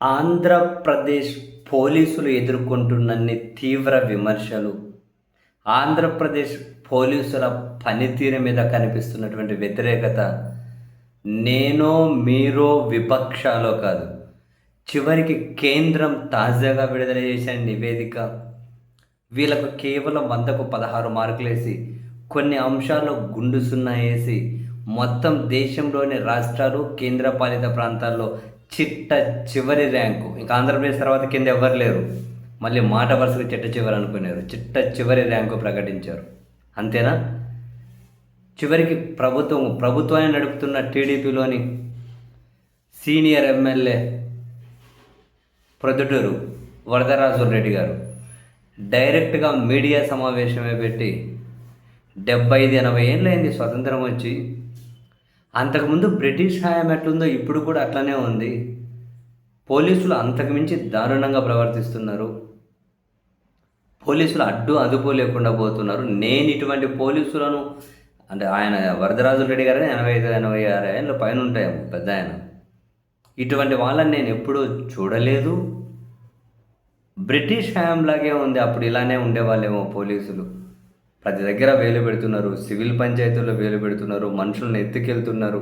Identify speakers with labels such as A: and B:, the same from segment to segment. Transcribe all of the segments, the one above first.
A: ఆంధ్రప్రదేశ్ పోలీసులు ఎదుర్కొంటున్నన్ని తీవ్ర విమర్శలు. ఆంధ్రప్రదేశ్ పోలీసుల పనితీరు మీద కనిపిస్తున్నటువంటి వ్యతిరేకత నేనో మీరో విపక్షాలో కాదు. చివరికి కేంద్రం తాజాగా విడుదల చేసిన నివేదిక వీళ్ళకు కేవలం వందకు పదహారు మార్కులేసి కొన్ని అంశాల్లో గుండు సున్నా వేసి మొత్తం దేశంలోని రాష్ట్రాలు కేంద్రపాలిత ప్రాంతాల్లో చిట్ట చివరి ర్యాంకు. ఇంకా ఆంధ్రప్రదేశ్ తర్వాత కింద ఎవ్వరు లేరు? మళ్ళీ మాట వరుసగా చిట్ట చివరి అనుకున్నారు చిట్ట చివరి ర్యాంకు ప్రకటించారు. అంతేనా? చివరికి ప్రభుత్వం ప్రభుత్వాన్ని నడుపుతున్న టీడీపీలోని సీనియర్ ఎమ్మెల్యే ప్రొద్దుటూరు వరదరాజు రెడ్డి గారు డైరెక్ట్గా మీడియా సమావేశమే పెట్టి డెబ్బై ఐదు ఎనభై ఏళ్ళు అయింది స్వతంత్రం వచ్చి. అంతకుముందు బ్రిటిష్ హయాం ఎట్లుందో ఇప్పుడు కూడా అట్లనే ఉంది. పోలీసులు అంతకుమించి దారుణంగా ప్రవర్తిస్తున్నారు. పోలీసులు అడ్డు అదుపు లేకుండా పోతున్నారు. నేను ఇటువంటి పోలీసులను అంటే ఆయన వరదరాజు రెడ్డి గారు ఎనభై ఐదు ఎనభై ఆరు ఏళ్ళ పైన ఉంటాయేమో పెద్ద ఆయన. ఇటువంటి వాళ్ళని నేను ఎప్పుడూ చూడలేదు. బ్రిటిష్ హయాంలాగే ఉంది. అప్పుడు ఇలానే ఉండేవాళ్ళేమో పోలీసులు. ప్రతి దగ్గర వేలు పెడుతున్నారు సివిల్ పంచాయతీల్లో వేలు పెడుతున్నారు మనుషులను ఎత్తుకెళ్తున్నారు.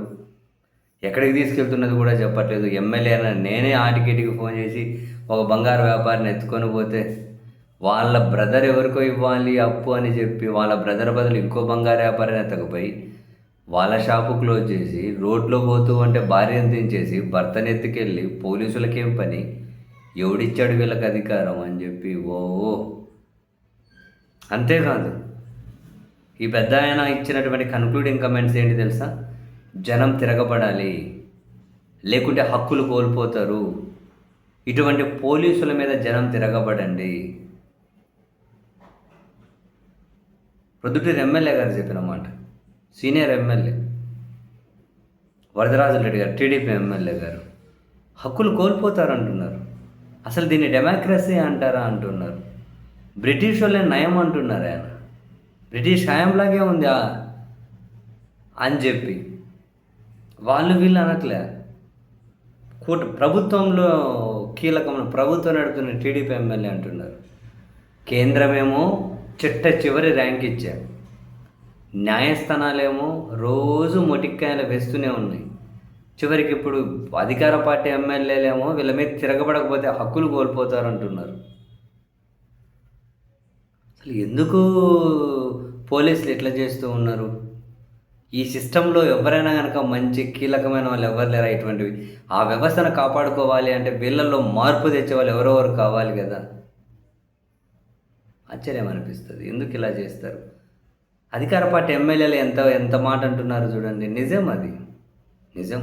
A: ఎక్కడికి తీసుకెళ్తున్నది కూడా చెప్పట్లేదు. ఎమ్మెల్యే నేనే ఆటికేటికి ఫోన్ చేసి ఒక బంగారు వ్యాపారిని ఎత్తుకొని పోతే వాళ్ళ బ్రదర్ ఎవరికో ఇవ్వాలి అప్పు అని చెప్పి వాళ్ళ బ్రదర్ బదులు ఇంకో బంగారు వ్యాపారిని ఎత్తకపోయి వాళ్ళ షాపు క్లోజ్ చేసి రోడ్లో పోతూ అంటే భార్యను దించేసి భర్తను ఎత్తుకెళ్ళి పోలీసులకేం పని? ఎవడిచ్చాడు వీళ్ళకి అధికారం అని చెప్పి ఓ. అంతేకాదు ఈ పెద్ద ఆయన ఇచ్చినటువంటి కన్క్లూడింగ్ కమెంట్స్ ఏంటి తెలుసా? జనం తిరగబడాలి. లేకుంటే హక్కులు కోల్పోతారు. ఇటువంటి పోలీసుల మీద జనం తిరగబడండి. ప్రొద్దుటూరు ఎమ్మెల్యే గారు చెప్పిన మాట. Senior MLA. వరదరాజు రెడ్డి గారు టీడీపీ ఎమ్మెల్యే గారు హక్కులు కోల్పోతారు అంటున్నారు అసలు దీన్ని డెమోక్రసీ అంటారా అంటున్నారు. బ్రిటిష్ వాళ్ళే నయం అంటున్నారు ఆయన. బ్రిటిష్ హయాంలాగే ఉంది? అని చెప్పి వాళ్ళు వీళ్ళు అనట్లే. కూట ప్రభుత్వంలో కీలకమైన ప్రభుత్వం నడుపుతున్న టీడీపీ ఎమ్మెల్యే అంటున్నారు. కేంద్రమేమో చిట్ట చివరి ర్యాంక్ ఇచ్చారు న్యాయస్థానాలేమో రోజు మొటిక్కాయలు వేస్తూనే ఉన్నాయి. చివరికి ఇప్పుడు అధికార పార్టీ ఎమ్మెల్యేలేమో వీళ్ళ మీద తిరగబడకపోతే హక్కులు కోల్పోతారు అంటున్నారు అసలు ఎందుకు పోలీసులు ఎట్లా చేస్తూ ఉన్నారు? ఈ సిస్టంలో ఎవరైనా కనుక మంచి కీలకమైన వాళ్ళు ఎవరు లేరా ఇటువంటివి? ఆ వ్యవస్థను కాపాడుకోవాలి అంటే వీళ్ళల్లో మార్పు తెచ్చే వాళ్ళు ఎవరెవరు కావాలి కదా? ఆశ్చర్యం అనిపిస్తుంది. ఎందుకు ఇలా చేస్తారు? అధికార పార్టీ ఎమ్మెల్యేలు ఎంత ఎంత మాట అంటున్నారు చూడండి. నిజం అది. నిజం.